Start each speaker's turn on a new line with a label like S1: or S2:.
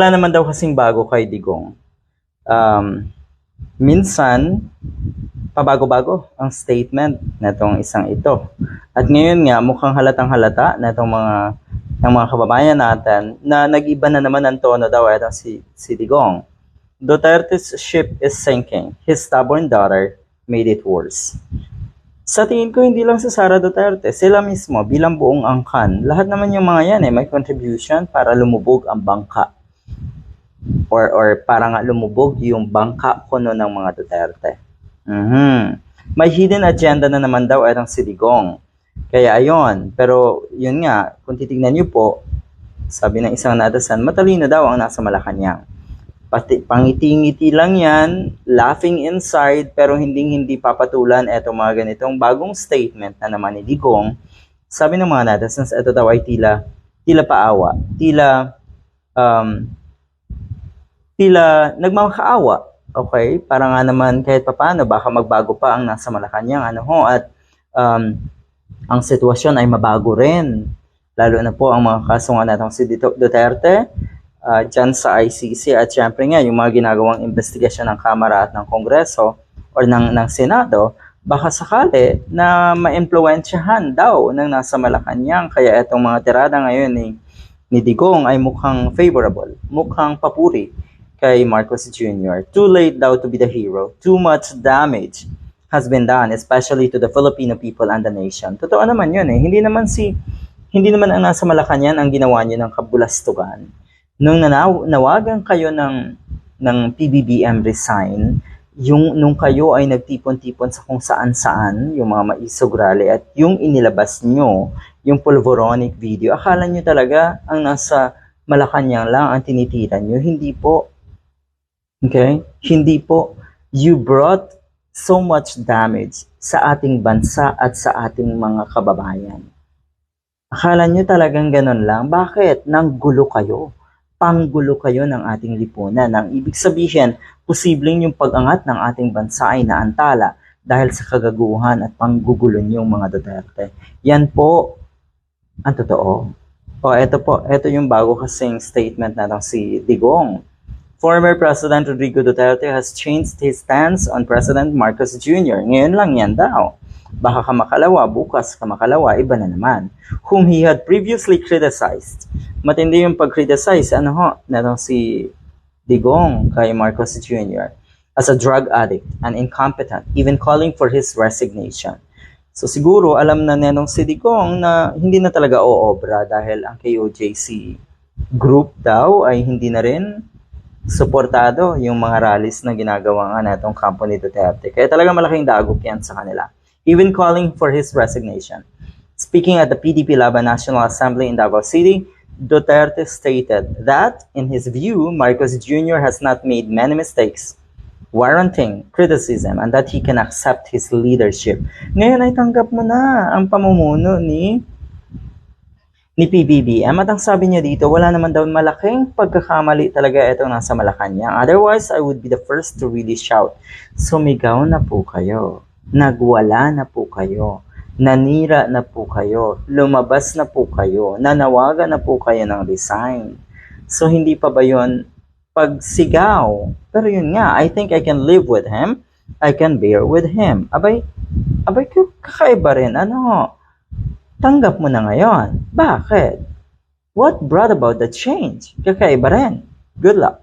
S1: Wala naman daw kasing bago kay Digong. Um, minsan, pabago-bago ang statement netong isang ito. At ngayon nga, mukhang halatang halata netong mga ng mga kababayan natin na nag-iba na naman ang tono daw itong si, si Digong. Duterte's ship is sinking. His stubborn daughter made it worse. Sa tingin ko, hindi lang si Sara Duterte, sila mismo bilang buong angkan. Lahat naman yung mga yan eh, may contribution para lumubog ang bangka. Or, or para nga lumubog yung bangka kuno ng mga Duterte. Mhm. May hidden agenda na naman daw itong si Digong. Kaya ayon, pero yun nga, kung titignan niyo po, sabi ng isang natasan, matalino daw ang nasa Malacanang. Pati, pangiti-ngiti lang yan, laughing inside, pero hindi hindi papatulan eto mga ganitong bagong statement na naman ni Digong. Sabi ng mga netizens, ito daw ay tila, tila paawa, tila, um, tila nagmamakaawa. Okay? Para nga naman kahit papano, baka magbago pa ang nasa Malacanang. Ano ho, at um, ang sitwasyon ay mabago rin. Lalo na po ang mga kaso nga natong si Duterte, uh, dyan sa ICC at syempre nga yung mga ginagawang investigasyon ng Kamara at ng Kongreso or ng, ng Senado, baka sakali na maimpluwensyahan daw ng nasa Malacanang. Kaya itong mga tirada ngayon ni, ni Digong ay mukhang favorable, mukhang papuri kay Marcos Jr. Too late daw to be the hero. Too much damage has been done, especially to the Filipino people and the nation. Totoo naman yun eh. Hindi naman si hindi naman ang nasa Malacanang ang ginawa niyo ng kabulastugan. Nung nanaw, nawagan kayo ng ng PBBM resign, yung nung kayo ay nagtipon-tipon sa kung saan-saan, yung mga maisog rally at yung inilabas nyo, yung pulvoronic video, akala nyo talaga ang nasa Malacanang lang ang tinitira nyo. Hindi po. Okay? Hindi po. You brought so much damage sa ating bansa at sa ating mga kababayan. Akala nyo talagang ganun lang? Bakit? Nanggulo kayo. Panggulo kayo ng ating lipunan. Ang ibig sabihin, posibleng yung pag-angat ng ating bansa ay naantala dahil sa kagaguhan at panggugulo niyong mga Duterte. Yan po ang totoo. O, eto po, eto yung bago kasing statement na si Digong. Former President Rodrigo Duterte has changed his stance on President Marcos Jr. Ngayon lang yan daw. Baka kamakalawa, bukas kamakalawa, iba na naman. Whom he had previously criticized. Matindi yung pag-criticize, ano ho, na si Digong kay Marcos Jr. as a drug addict and incompetent, even calling for his resignation. So siguro alam na nenong si Digong na hindi na talaga oobra dahil ang KOJC group daw ay hindi na rin suportado yung mga rallies na ginagawa nga netong kampo ni Duterte. Kaya talaga malaking dagok yan sa kanila. Even calling for his resignation. Speaking at the PDP Laban National Assembly in Davao City, Duterte stated that, in his view, Marcos Jr. has not made many mistakes, warranting criticism and that he can accept his leadership. Ngayon ay tanggap mo na ang pamumuno ni ni PBBM at ang sabi niya dito, wala naman daw malaking pagkakamali talaga itong nasa Malacanang. Otherwise, I would be the first to really shout, sumigaw na po kayo, nagwala na po kayo, nanira na po kayo, lumabas na po kayo, nanawagan na po kayo ng resign. So, hindi pa ba yun pagsigaw? Pero yun nga, I think I can live with him, I can bear with him. Abay, abay, kakaiba rin. Ano, tanggap mo na ngayon. Bakit? What brought about the change? Kakaiba rin. Good luck.